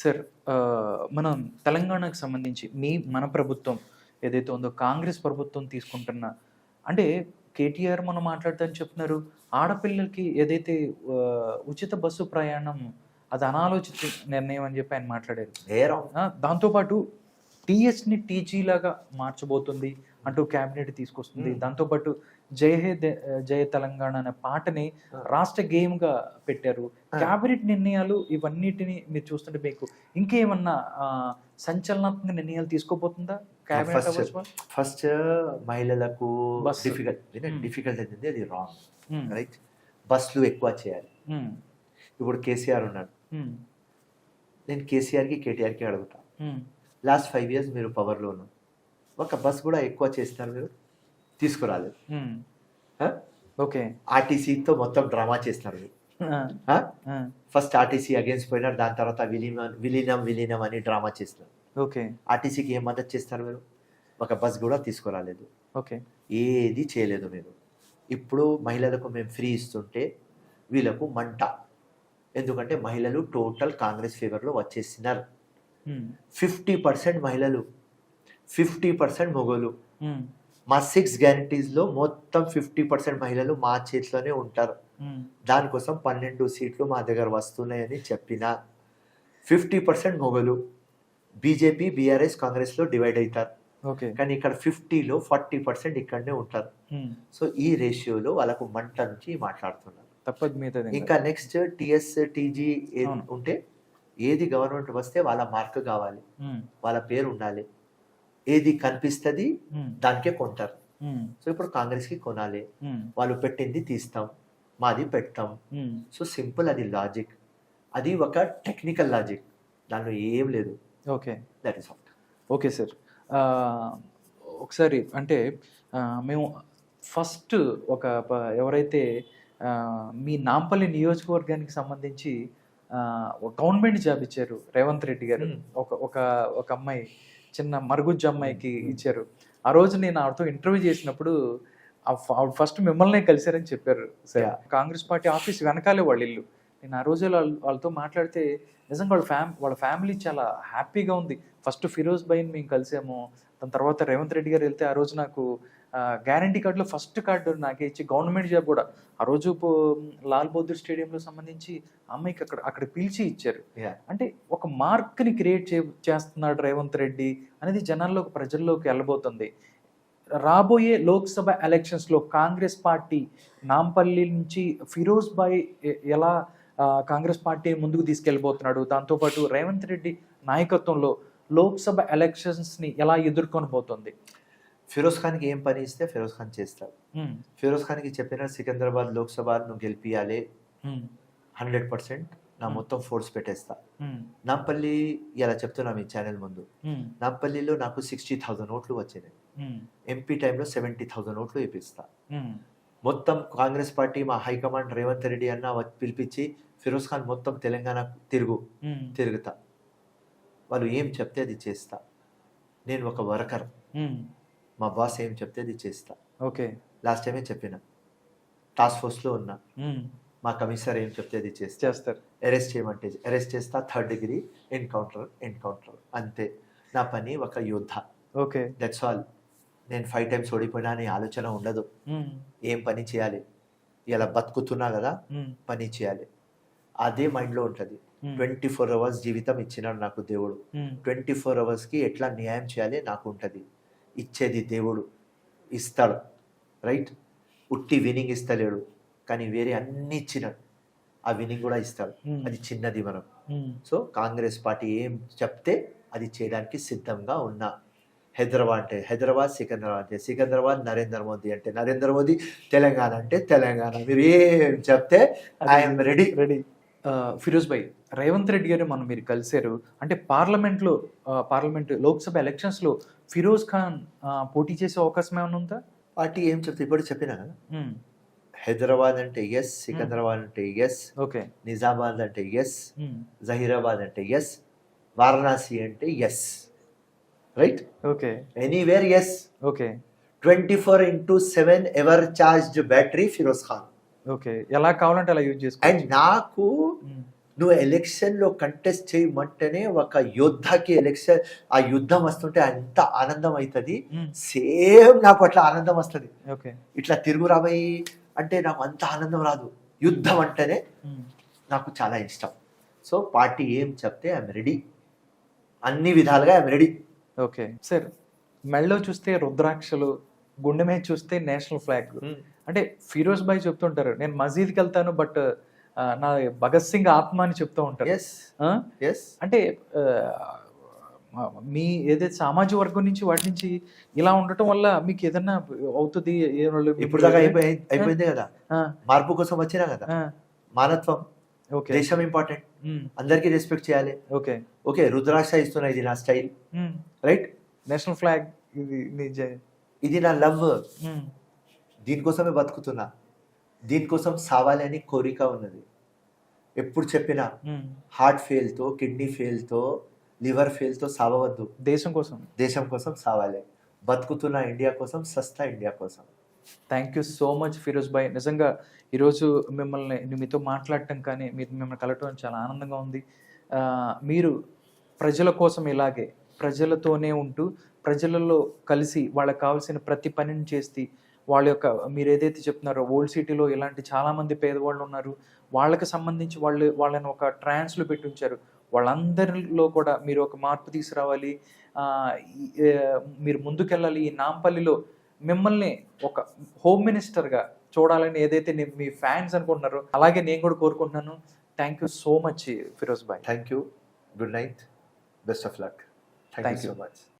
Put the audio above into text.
Sir మనం తెలంగాణకు సంబంధించి మీ మన ప్రభుత్వం ఏదైతే ఉందో కాంగ్రెస్ ప్రభుత్వం తీసుకుంటున్న అంటే కేటీఆర్ మనం మాట్లాడతాని చెప్తున్నారు. ఆడపిల్లలకి ఏదైతే ఉచిత బస్సు ప్రయాణం అది అనాలోచిత నిర్ణయం అని చెప్పి ఆయన మాట్లాడారు. దాంతోపాటు టీఎస్ని టీజీ లాగా మార్చబోతుంది అంటూ క్యాబినెట్ తీసుకొస్తుంది. దాంతోపాటు జయ హే జయ తెలంగాణ అనే పాటని. రాష్ట్ర గేమ్గా పెట్టారు. క్యాబినెట్ నిర్ణయాలు ఇవన్నిటిని మీరు చూస్తుంటే మీకు ఇంకేమన్నా సంచలనాత్మక నిర్ణయాలు తీసుకోబోతుందా క్యాబినెట్ ఫస్ట్ మహిళలకు. Difficult Hmm. డిఫికల్ట్ అది రాంగ్ Hmm. రైట్ బస్సులు ఎక్కువ చేయాలి Hmm. ఇప్పుడు కేసీఆర్ ఉన్నాడు Hmm. నేను కేసీఆర్కి కేటీఆర్కి అడుగుతా Hmm. లాస్ట్ ఫైవ్ ఇయర్స్ మీరు పవర్లో ఉన్నారు ఒక బస్ కూడా ఎక్కువ చేస్తున్నారు మీరు తీసుకురాలేదు. ఓకే. ఆర్టీసీతో మొత్తం drama. Ah. First RTC against పోయినారు దాని తర్వాత విలీనం విలీనం విలీనం అని డ్రామా చేస్తున్నారు ఓకే. ఆర్టీసీకి ఏం మద్దతు చేస్తారు మీరు? ఒక బస్ కూడా తీసుకురాలేదు. ఓకే. ఏది చేయలేదు మీరు ఇప్పుడు మహిళలకు మేము ఫ్రీ ఇస్తుంటే వీళ్ళకు మంట. ఎందుకంటే మహిళలు టోటల్ కాంగ్రెస్ ఫేవర్లో వచ్చేసినారు. ఫిఫ్టీ పర్సెంట్ మహిళలు. ఫిఫ్టీ పర్సెంట్ మొగలు. మా సిక్స్ గ్యారంటీస్లో మొత్తం ఫిఫ్టీ పర్సెంట్ మహిళలు మా చేతిలోనే ఉంటారు. దానికోసం పన్నెండు సీట్లు మా దగ్గర వస్తున్నాయని చెప్పిన ఫిఫ్టీ పర్సెంట్ మొగలు బీజేపీ బీఆర్ఎస్ కాంగ్రెస్లో డివైడ్ అవుతారు ఓకే కానీ ఇక్కడ ఫిఫ్టీలో ఫార్టీ పర్సెంట్ ఇక్కడనే ఉంటారు. సో ఈ రేషియోలో వాళ్ళకు మంట నుంచి మాట్లాడుతున్నారు తప్పదు ఇంకా నెక్స్ట్ టిఎస్ టీజీ. ఉంటే ఏది గవర్నమెంట్ వస్తే వాళ్ళ మార్క్ కావాలి. వాళ్ళ పేరు ఉండాలి ఏది కనిపిస్తుంది. దానికే కొంటారు. సో ఇప్పుడు కాంగ్రెస్కి కొనాలి. Hmm. వాళ్ళు పెట్టింది తీస్తాం మాది పెడతాం. సో సింపుల్ అది లాజిక్. అది ఒక టెక్నికల్ లాజిక్. దానిలో ఏం లేదు. Okay. That is of okay sir. ఒకసారి అంటే మేము ఫస్ట్ ఒక ఎవరైతే మీ నాంపల్లి నియోజకవర్గానికి సంబంధించి గవర్నమెంట్ జాబ్ ఇచ్చారు రేవంత్ రెడ్డి గారు. ఒక ఒక ఒక అమ్మాయి. చిన్న మరుగుజ్జు అమ్మాయికి. ఇచ్చారు. ఆ రోజు నేను ఆవిడతో ఇంటర్వ్యూ చేసినప్పుడు ఆవిడ ఫస్ట్ మిమ్మల్నే కలిశారని చెప్పారు సార్. కాంగ్రెస్ పార్టీ ఆఫీస్ వెనకాలే వాళ్ళ ఇల్లు. నేను ఆ రోజు వాళ్ళ వాళ్ళతో మాట్లాడితే నిజంగా వాళ్ళ ఫ్యామ్ వాళ్ళ ఫ్యామిలీ చాలా హ్యాపీగా ఉంది. ఫస్ట్ ఫిరోజ్ బైన్ మేము కలిసాము. దాని తర్వాత రేవంత్ రెడ్డి గారు వెళ్తే ఆ రోజు నాకు గ్యారంటీ కార్డులో ఫస్ట్ కార్డు నాకే ఇచ్చి గవర్నమెంట్ జాబ్ కూడా. ఆ రోజు లాల్ బహదూర్ స్టేడియంలో సంబంధించి అమ్మాయికి అక్కడ అక్కడ పిలిచి ఇచ్చారు. అంటే ఒక మార్క్ని క్రియేట్ చే చేస్తున్నాడు రేవంత్ రెడ్డి అనేది జనాల్లోకి ప్రజల్లోకి వెళ్ళబోతుంది. రాబోయే లోక్సభ ఎలక్షన్స్లో కాంగ్రెస్ పార్టీ నాంపల్లి నుంచి ఫిరోజ్ బాయ్ ఎ- ఎలా కాంగ్రెస్ పార్టీ ముందుకు తీసుకెళ్ళిపోతున్నాడు దాంతోపాటు రేవంత్ రెడ్డి నాయకత్వంలో లోక్సభ ఎలక్షన్స్ని ఎలా ఎదుర్కొని పోతుంది ఫిరోజ్ ఖాన్కి ఏం పని ఇస్తే ఫిరోజ్ ఖాన్ చేస్తాడు. ఫిరోజ్ ఖాన్కి చెప్పిన సికింద్రాబాద్ లోక్సభ నువ్వు గెలిపియాలి హండ్రెడ్ పర్సెంట్. నా. మొత్తం ఫోర్స్ పెట్టేస్తా. నాంపల్లి ఇలా చెప్తున్నా మీ ఛానల్ ముందు. నాంపల్లిలో నాకు సిక్స్టీ థౌసండ్ ఓట్లు వచ్చినాయి. ఎంపీ టైంలో సెవెంటీ థౌసండ్ ఓట్లు ఇప్పిస్తా. మొత్తం కాంగ్రెస్ పార్టీ మా హైకమాండ్ రేవంత్ రెడ్డి అన్న పిలిపించి ఫిరోజ్ ఖాన్ మొత్తం తెలంగాణ తిరుగు తిరుగుతా. వాళ్ళు ఏం చెప్తే అది చేస్తా. నేను ఒక వర్కర్. మా బాస్ ఏం చెప్తే అది చేస్తా. ఓకే. లాస్ట్ టైమే చెప్పిన. టాస్క్ ఫోర్స్లో ఉన్నా. మా కమిషనర్ ఏం చెప్తే అది చేస్తా. చేస్తారు. అరెస్ట్ చేయమంటే అరెస్ట్ చేస్తా థర్డ్ డిగ్రీ ఎన్కౌంటర్ ఎన్కౌంటర్ అంతే. నా పని ఒక యోద్ధ. ఓకే. దట్స్ ఆల్ నేను ఫైవ్ టైమ్స్ ఓడిపోయినా అనే ఆలోచన ఉండదు. ఏం పని చేయాలి? ఇలా బతుకుతున్నా కదా పని చేయాలి. అదే మైండ్లో ఉంటుంది. ట్వంటీ ఫోర్ అవర్స్ జీవితం ఇచ్చినాడు నాకు దేవుడు. ట్వంటీ ఫోర్ అవర్స్కి ఎట్లా న్యాయం చేయాలి నాకు ఉంటుంది. ఇచ్చేది దేవుడు ఇస్తాడు రైట్? ఉట్టి వినింగ్ ఇస్తలేడు కానీ వేరే అన్ని ఇచ్చినాడు ఆ వినింగ్ కూడా ఇస్తాడు. ఉమ్, అది చిన్నది మనం. ఉమ్, సో కాంగ్రెస్ పార్టీ ఏం చెప్తే అది చేయడానికి సిద్ధంగా ఉన్నా హైదరాబాద్ అంటే హైదరాబాద్ సికింద్రాబాద్ అంటే సికింద్రాబాద్ నరేంద్ర మోదీ అంటే నరేంద్ర మోదీ తెలంగాణ అంటే తెలంగాణ. మీరు ఏం చెప్తే ఐఎమ్ రెడీ. రెడీ. ఫిరోజ్ భాయ్ రేవంత్ రెడ్డి గారు మనం మీరు కలిశారు. అంటే పార్లమెంట్లో పార్లమెంట్ లోక్సభ ఎలక్షన్స్లో ఫిరోజ్ ఖాన్ పోటీ చేసే అవకాశం ఏమైనా ఉందా? పార్టీ ఏం చెప్తే ఇప్పుడు చెప్పినా? హైదరాబాద్ అంటే ఎస్ సికింద్రాబాద్ అంటే ఎస్ ఓకే. నిజామాబాద్ అంటే ఎస్ జహీరాబాద్ అంటే ఎస్ వారణాసి అంటే yes right okay. Anywhere yes okay. Twenty four into seven ever charged battery Firoz Khan. Okay. ఎలా కావాలంటే అలా యూజ్ అండ్ చేసుకోవచ్చు నాకు నువ్వు ఎలక్షన్లో కంటెస్ట్ చేయమంటేనే ఒక యోద్ధాకి ఎలక్షన్ ఆ యుద్ధం వస్తుంటే అంత ఆనందం అవుతుంది. సేమ్ నాకు అట్లా ఆనందం వస్తుంది. ఓకే. ఇట్లా తిరుగు రాబోయి అంటే నాకు అంత ఆనందం రాదు. యుద్ధం అంటేనే. నాకు చాలా ఇష్టం. సో పార్టీ ఏం చెప్తే ఐఎమ్ రెడీ. అన్ని విధాలుగా ఐఎమ్ రెడీ. ఓకే. సార్ మెళ్ళో చూస్తే రుద్రాక్షలు గుండె మీద చూస్తే నేషనల్ ఫ్లాగ్. అంటే ఫిరోజ్ భాయ్ చెప్తుంటారు నేను మసీద్కి వెళ్తాను బట్ నా భగత్ సింగ్ ఆత్మ అని చెప్తూ ఉంటారు. ఎస్ ఆ? ఎస్ అంటే మీ ఏదైతే సామాజిక వర్గం నుంచి వాటి నుంచి ఇలా ఉండటం వల్ల మీకు ఏదన్నా అవుతుంది ఇప్పుడు దాకా అయిపోయి అయిపోయింది కదా? మార్పు కోసం వచ్చినా కదా? మానత్వం. ఓకే. దేశం ఇంపార్టెంట్ అందరికీ రెస్పెక్ట్ చేయాలి. ఓకే. ఓకే రుద్రాక్ష ఇస్తున్నా ఇది నా స్టైల్ రైట్ నేషనల్ ఫ్లాగ్ ఇది ఇది నా లవ్ దీనికోసమే బతుకుతున్నా. దీనికోసం సావాలి అని కోరిక ఉన్నది. ఎప్పుడు చెప్పినా హార్ట్ ఫెయిల్తో కిడ్నీ ఫెయిల్తో లివర్ ఫెయిల్తో సావవద్దు. దేశం కోసం. దేశం కోసం సావాలి. బతుకుతున్న ఇండియా కోసం సస్తా ఇండియా కోసం. Thank you so much Firoz భాయ్ నిజంగా ఈరోజు మిమ్మల్ని మీతో మాట్లాడటం కానీ మీరు మిమ్మల్ని కలవటం చాలా ఆనందంగా ఉంది. మీరు ప్రజల కోసం ఇలాగే ప్రజలతోనే ఉంటూ ప్రజలలో కలిసి వాళ్ళకి కావాల్సిన ప్రతి పనిని చేసి వాళ్ళ యొక్క మీరు ఏదైతే చెప్తున్నారో ఓల్డ్ సిటీలో ఇలాంటి చాలామంది పేదవాళ్ళు ఉన్నారు. వాళ్ళకి సంబంధించి వాళ్ళు వాళ్ళని ఒక ట్రాన్స్లో పెట్టి ఉంచారు. వాళ్ళందరిలో కూడా మీరు ఒక మార్పు తీసుకురావాలి. మీరు ముందుకెళ్ళాలి. ఈ నాంపల్లిలో మిమ్మల్ని ఒక హోమ్ మినిస్టర్గా చూడాలని ఏదైతే మీ ఫ్యాన్స్ అనుకుంటున్నారో అలాగే నేను కూడా కోరుకుంటున్నాను. Thank you so much Firoz Bhai thank you good night best of luck thank you. So much